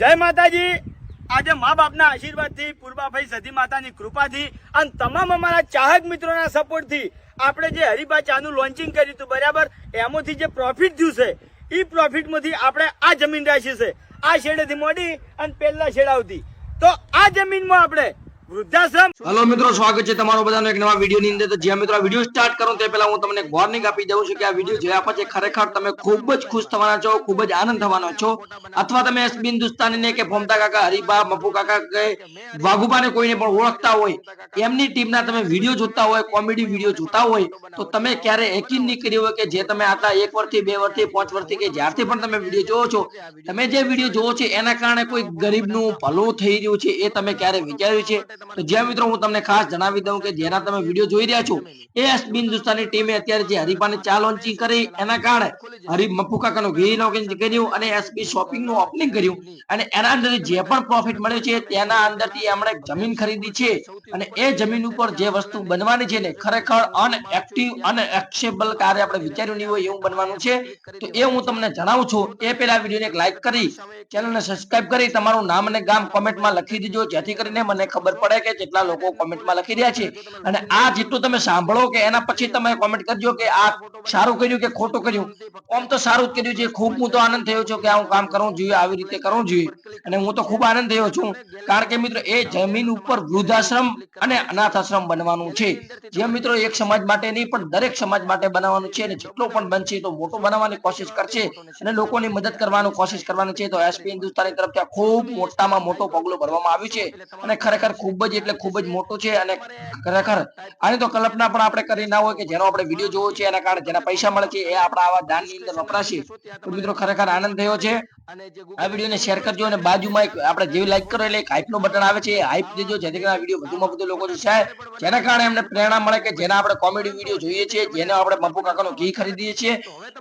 જય માતાજી. આજે મા બાપના આશીર્વાદથી, પૂર્વાભાઈ સધી માતાની કૃપાથી અને તમામ અમારા ચાહક મિત્રોના સપોર્ટથી આપણે જે હરિભા ચાનું લોન્ચિંગ કર્યું હતું, બરાબર? એમાંથી જે પ્રોફિટ થયું છે એ પ્રોફિટમાંથી આપણે આ જમીન રાખી છે. આ શેડેથી મોડી અને પહેલા શેડ આવતી. તો આ જમીનમાં આપણે હલો મિત્રો, સ્વાગત છે તમારો બધાનો એક નવા વીડિયો ની અંદર. તો જ્યાં મિત્રો આ વીડિયો સ્ટાર્ટ કરું તે પહેલા હું તમને વોર્નિંગ આપી દઉં છું કે આ વીડિયો જોયા પછી ખરેખર તમે ખૂબ જ ખુશ થવાના છો, ખૂબ જ આનંદ થવાનો છો. અથવા તમે એસબી હિન્દુસ્તાનીને કે ભોમતા કાકા, હરિભા મપુ કાકા કે વાઘુબાને કોઈને પણ ઓળખતા હોય, એમની ટીમના તમે વીડિયો જોતા હોય, કોમેડી વીડિયો જોતા હોય, તો તમે ક્યારે યકીન નહીં કર્યું હોય કે જે તમે આટલા એક વર્ષથી, બે વર્ષથી, પાંચ વર્ષથી કે જ્યારથી પણ તમે વીડિયો જોવો છો, તમે જે વીડિયો જોવો છો એના કારણે કોઈ ગરીબનું ભલું થઈ રહ્યું છે એ તમે ક્યારે વિચાર્યું છે? તો જ્યાં મિત્રો હું તમને ખાસ જણાવી દઉં કે જેના તમે વીડિયો જોઈ રહ્યા છો, એ હિન્દુસ્તાની ટીમે અત્યારે જે હરીફાને ચા લોન્ચિંગ કરી, એના કારણે હરીફ મફુકાકાનું ઘી લોન્ચિંગ કર્યું અને એસબી શોપિંગનું ઓપનિંગ કર્યું. અને એના અંદર જે પણ પ્રોફિટ મળ્યો છે, તેના અંદરથી એમણે જમીન ખરીદી છે. અને એ જમીન ઉપર જે વસ્તુ બનવાની છે ને, ખરેખર અનએક્ટિવ અનએક્સેબલ કાર્ય આપણે વિચાર્યું નહીં હોય એવું બનવાનું છે. તો એ હું તમને જણાવું છું. એ પહેલા વિડીયોને એક લાઈક કરી ચેનલને સબસ્ક્રાઇબ કરી, તમારું નામ અને ગામ કોમેન્ટમાં લખી દીજો, જેથી કરીને મને ખબર પડે કે જેટલા લોકો કોમેન્ટમાં લખી રહ્યા છે. અને આ જેટલું તમે સાંભળો કે એના પછી તમે કોમેન્ટ કરજો કે આ સારું કર્યું કે ખોટું કર્યું. આમ તો સારું જ કર્યું છે. ખૂબ હું તો આનંદ થયો છું કે આ હું કામ કરવું જોઈએ, આવી રીતે કરવું જોઈએ. અને હું તો ખૂબ આનંદ થયો છું. કારણ કે મિત્રો, એ જમીન ઉપર વૃદ્ધાશ્રમ અને અનાથ આશ્રમ બનવાનું છે. જે મિત્રો, એક સમાજ માટે નહીં, પણ દરેક સમાજ માટે બનાવવાનું છે. અને જેટલો પણ બનશે તો મોટો બનાવવાની કોશિશ કરશે. અને લોકોની મદદ કરવાનું કોશિશ કરવાની છે. તો એસપી હિન્દુસ્તાની તરફથી ખૂબ મોટામાં મોટો પગલું ભરવામાં આવ્યું છે. અને ખરેખર ખૂબ જ એટલે ખૂબ જ મોટું છે અને ખરેખર આની તો કલ્પના પણ આપણે કરી ના હોય કે જેનો આપણે વીડિયો જોવો છે એના કારણે જેના પૈસા મળે છે એ આપણા આવા દાનની અંદર વપરાશે. તો મિત્રો ખરેખર આનંદ થયો છે. આ વિડીયોને શેર કરજો અને બાજુમાં એક આપણે જેવી લાઈક કરો એટલે એક હાઈપનું બટન આવે છે એ હાઈપ દેજો, જેથી કરીને આ વીડિયો વધુમાં વધુ લોકો જોશે જેના કારણે એમને પ્રેરણા મળે કે જેના આપણે કોમેડી વીડિયો જોઈએ છીએ, જેને આપણે મપુ કાકાનું ઘી ખરીદીએ છીએ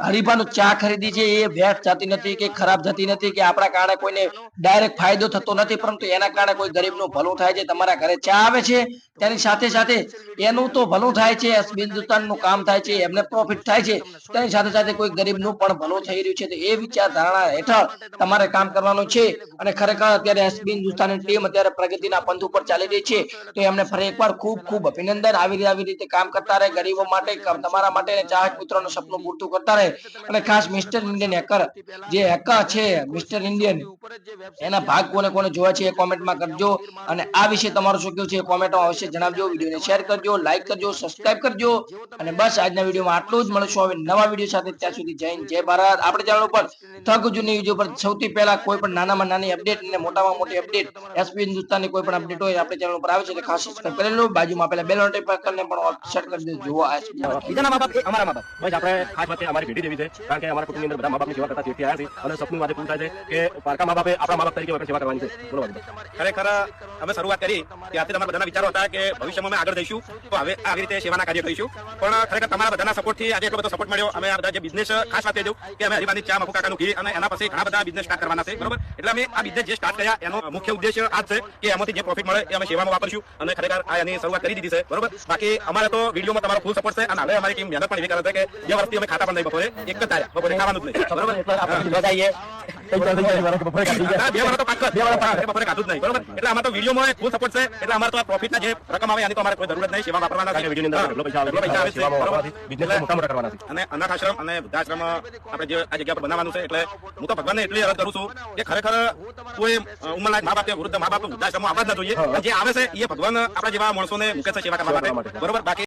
હરીફાનું ચા ખરીદી છે, એ વેસ્ટ જતી નથી કે ખરાબ જતી નથી કે આપણા કારણે કોઈને ડાયરેક્ટ ફાયદો થતો નથી, પરંતુ એના કારણે કોઈ ગરીબનું ભલું થાય છે. તમારા ઘરે ચા આવે છે, તેની સાથે સાથે એનું તો ભલું થાય છે હિન્દુસ્તાનનું કામ થાય છે, એમને પ્રોફિટ થાય છે, તેની સાથે સાથે કોઈ ગરીબનું પણ ભલું થઈ રહ્યું છે, તો એ વિચારધારણા હેઠળ તમારે કામ કરવાનું છે અને ખરેખર અત્યારે એસબી હિન્દુસ્તાનની ટીમ અત્યારે પ્રગતિના પંથ ઉપર ચાલી રહી છે, તો એમને ફરી એકવાર ખૂબ ખૂબ અભિનંદન. આવી આવી રીતે કામ કરતા રહે, ગરીબો માટે તમારા માટે ચાહક મિત્રોનું સપનું પૂરતું કરતા રહે. અને ખાસ મિસ્ટર ઇન્ડિયન હેકર, જે હેકર છે, મિસ્ટર ઇન્ડિયન, એના ભાગ કોને કોને જોવા છે એ કોમેન્ટમાં કરજો. અને આ વિશે તમારું શું કેવું છે કોમેન્ટમાં અવશ્ય જણાવજો. વિડીયોને શેર કરજો લાઈક કરજો સબસ્ક્રાઇબ કરજો. અને બસ આજના વિડીયોમાં આટલું જ. મળશું હવે નવા વીડિયો સાથે. ત્યાં સુધી જય હિન્દ જય ભારત. આપણે ચેનલ ઉપર થક જૂની વીડિયો પર સૌથી પહેલા કોઈ પણ નાનામાં નાની અપડેટ અને મોટામાં મોટી અપડેટ એસપી હિન્દુસ્તાનની કોઈ પણ અપડેટ હોય આપણે ચેનલ ઉપર આવે છે. એટલે ખાસ સબસ્ક્રાઇબ કરી લો. બાજુમાં પેલા બેલ નોટિફિકેશન કરીને પણ સેટ કરી દેજો. જોવા આ બીજાના મા બાપ એ અમારા મા બાપ. બસ આપણે ખાસ વાત અમારી પેઢી દેવી છે. કારણ કે અમારા કુટુંબની અંદર બધા મા બાપની સેવા કરતા તેથી આવ્યા છે અને સપનું આજે પૂરું થાય છે કે પારકા મા બાપે આપણા મા બાપ તરીકે આપણે સેવા કરવાની છે. બોલો ખરેખર અમે શરૂઆત કરી. ત્યારથી તમારા બધાના વિચારો હતા કે ભવિષ્યમાં અમે આગળ જઈશું, તો હવે આવી રીતે સેવાના કાર્ય કરીશું. પણ ખરેખર તમારા બધાના સપોર્ટથી આજે એટલો બધો સપોર્ટ મળ્યો. અમે આ બધા જે બિઝનેસ ખાસ વાત દઉં કે અમે હરિવાની ચા મફુ કાકાનું ઘી અને એના પછી ઘણા બધા બિઝનેસ સ્ટાર્ટ કરવાના છે, બરોબર? એટલે અમે આ બિઝનેસ જે સ્ટાર્ટ કર્યા, એનો મુખ્ય ઉદ્દેશ્ય આ છે કે એમાંથી જે પ્રોફિટ મળે એ અમે સેવામાં વાપરશું અને ખરેખર આ એની શરૂઆત કરી દીધી છે, બરોબર? બાકી અમારે તો વિડીયોમાં તમારો ફૂલ સપોર્ટ છે અને હવે અમારી ટીમ મહેનત પણ એવી કરે છે કે જે વર્ષથી અમે ખાતા પણ નહીં બપોરે, એક જ તાર્યા બપોરે ખાવાનું જ નહીં, બરોબર? બધા આવીએ. કઈ ચાલ થઈ જાય, બપોરે કાઢી ગયા. ના, બે વર્ષ તો પાક્કું બે વર્ષ પાક્કું. બપોરે ખાધું જ નહીં. બરોબર? એટલે અમારે તો વિડીયોમાં ફૂલ સપોર્ટ છે. એટલે અમારે તો આ પ્રોફિટના જે રકમ આવે તો અમારે કોઈ જરૂર જ નહીં. સેવા વાપરવાના કારણ વિડીયોની અંદર પૈસા આવે પૈસા આવે છે, બરોબર. બિઝનેસ મોટા મોટા કરવાના છે. અને અનાથ આશ્રમ અને વૃદ્ધાશ્રમ આપણે જે આ જગ્યા પર બનાવવાનું છે એટલે હું તો ભગવાનને એટલી અરજ કરું છું કે ખરેખર કોઈ ઉંમરલાયક મા બાપ કે વૃદ્ધ મા બાપ વૃદ્ધાશ્રમમાં આવવા જ ના જોઈએ. જે આવે છે એ ભગવાન આપણા જેવા માણસોને મૂકે છે સેવા કરવા માટે. બરોબર? બાકી